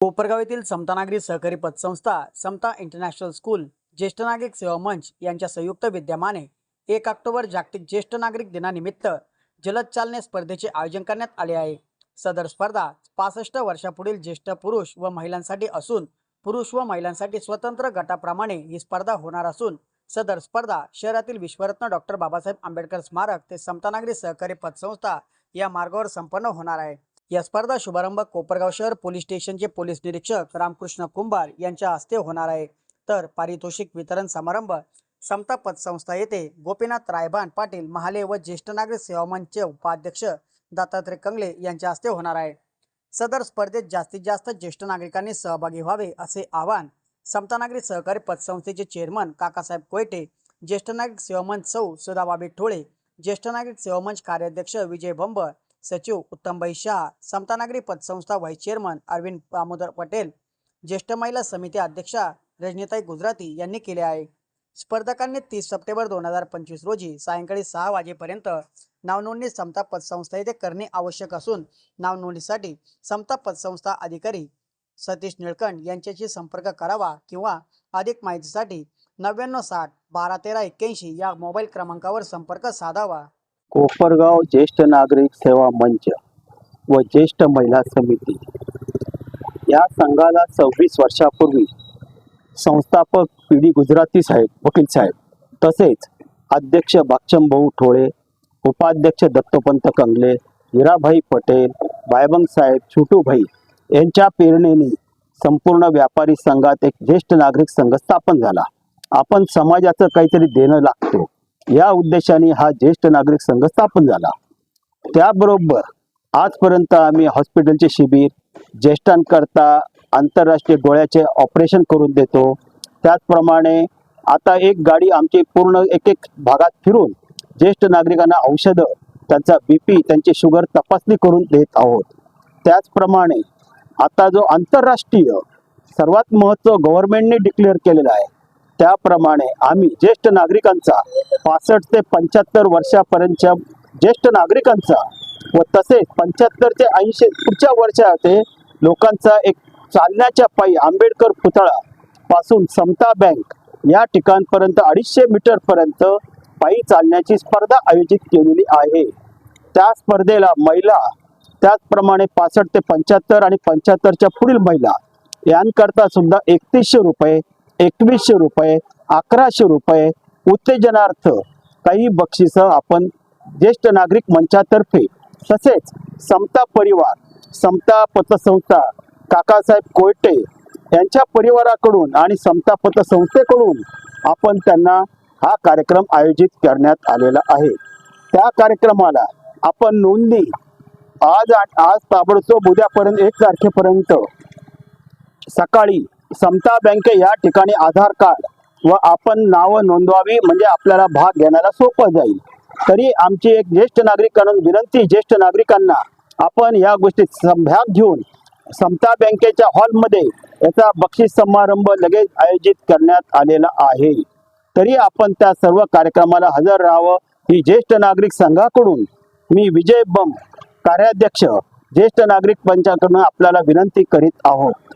कोपरगाव येथील समता नागरी सहकारी पतसंस्था समता इंटरनॅशनल स्कूल ज्येष्ठ नागरिक सेवा मंच यांच्या संयुक्त विद्यमाने एक ऑक्टोबर जागतिक ज्येष्ठ नागरिक दिनानिमित्त जलद चालणे स्पर्धेचे आयोजन करण्यात आले आहे. सदर स्पर्धा पासष्ट वर्षापुढील ज्येष्ठ पुरुष व महिलांसाठी असून पुरुष व महिलांसाठी स्वतंत्र गटाप्रमाणे ही स्पर्धा होणार असून सदर स्पर्धा शहरातील विश्वरत्न डॉक्टर बाबासाहेब आंबेडकर स्मारक ते समता नागरी सहकारी पतसंस्था या मार्गावर संपन्न होणार आहे. या स्पर्धा शुभारंभ कोपरगाव शहर पोलीस स्टेशनचे पोलीस निरीक्षक रामकृष्ण कुंभार यांच्या हस्ते होणार आहे. तर पारितोषिक वितरण समारंभ समता पतसंस्था येथे गोपीनाथ रायभान पाटील महाले व ज्येष्ठ नागरिक सेवा मंचचे उपाध्यक्ष दत्तात्रय कंगले यांच्या हस्ते होणार आहे. सदर स्पर्धेत जास्तीत जास्त ज्येष्ठ नागरिकांनी सहभागी व्हावे असे आवाहन समता नागरिक सहकारी पतसंस्थेचे चेअरमन काकासाहेब कोयटे ज्येष्ठ नागरिक सेवा मंच सौ सुधाबाबी ठोळे ज्येष्ठ नागरिक सेवा मंच कार्याध्यक्ष विजय भंबर सचिव उत्तमबाई शहा समता नागरी पतसंस्था व्हाईस चेअरमन अरविंद दामोदर पटेल ज्येष्ठ महिला समिती अध्यक्षा रजनीताई गुजराती यांनी केले आहे. स्पर्धकांनी तीस सप्टेंबर दोन हजार पंचवीस रोजी सायंकाळी सहा वाजेपर्यंत नावनोंदणी समता पतसंस्था येथे करणे आवश्यक असून नावनोंदणीसाठी समता पतसंस्था अधिकारी सतीश निळकंठ यांच्याशी संपर्क करावा किंवा अधिक माहितीसाठी नव्याण्णव साठ बारा तेरा एक्क्याऐंशी या मोबाईल क्रमांकावर संपर्क साधावा. कोपरगाव ज्येष्ठ नागरिक सेवा मंच व ज्येष्ठ महिला समिती. या संघाला सव्वीस वर्षापूर्वी संस्थापक पी डी गुजराती साहेब वकील साहेब तसेच अध्यक्ष बाक्षम भाऊ ठोळे उपाध्यक्ष दत्तोपंत कंगले हिराभाई पटेल बायबंग साहेब छोटूभाई यांच्या प्रेरणेने संपूर्ण व्यापारी संघात एक ज्येष्ठ नागरिक संघ स्थापन झाला. आपण समाजाचं काहीतरी देणं लागतो. या उद्देशाने हा ज्येष्ठ नागरिक संघ स्थापन झाला. त्याबरोबर आजपर्यंत आम्ही हॉस्पिटलचे शिबिर ज्येष्ठांकरता आंतरराष्ट्रीय गोळ्याचे ऑपरेशन करून देतो. त्याचप्रमाणे आता एक गाडी आमची पूर्ण एक एक भागात फिरून ज्येष्ठ नागरिकांना औषधं त्यांचा बी पी त्यांची शुगर तपासणी करून देत आहोत. त्याचप्रमाणे आता जो आंतरराष्ट्रीय सर्वात महत्त्व गव्हर्नमेंटने डिक्लेअर केलेला आहे त्याप्रमाणे आम्ही ज्येष्ठ नागरिकांचा पासष्ट ते पंच्याहत्तर वर्षापर्यंतच्या ज्येष्ठ नागरिकांचा व तसेच पंच्याहत्तर ते ऐंशी पुढच्या वर्षा ते लोकांचा एक चालण्याच्या पायी आंबेडकर पुतळा पासून समता बँक या ठिकाणपर्यंत अडीचशे मीटरपर्यंत पायी चालण्याची स्पर्धा आयोजित केलेली आहे. त्या स्पर्धेला महिला त्याचप्रमाणे पासष्ट ते पंच्याहत्तर आणि पंच्याहत्तरच्या पुढील महिला यांकरता सुद्धा एकतीसशे रुपये एकवीसशे रुपये अकराशे रुपये उत्तेजनार्थ काही बक्षिसं आपण ज्येष्ठ नागरिक मंचातर्फे तसेच समता परिवार समता पतसंस्था काकासाहेब कोयटे यांच्या परिवाराकडून आणि समता पतसंस्थेकडून आपण त्यांना हा कार्यक्रम आयोजित करण्यात आलेला आहे. त्या कार्यक्रमाला आपण नोंदणी आज आज ताबडतोब उद्यापर्यंत एक तारखेपर्यंत सकाळी समता बँके या ठिकाणी आधार कार्ड व आपण नावं नोंदवावी म्हणजे आपल्याला भाग घेण्याला सोपं जाईल. तरी आमची एक ज्येष्ठ नागरिकांना विनंती ज्येष्ठ नागरिकांना आपण या गोष्टीत सं- भाग घेऊन समता बँकेच्या हॉलमध्ये याचा बक्षीस समारंभ लगेच आयोजित करण्यात आलेला आहे. तरी आपण त्या सर्व कार्यक्रमाला हजर राहावं ही ज्येष्ठ नागरिक संघाकडून मी विजय बम कार्याध्यक्ष ज्येष्ठ नागरिक पंचाकडून आपल्याला विनंती करीत आहोत.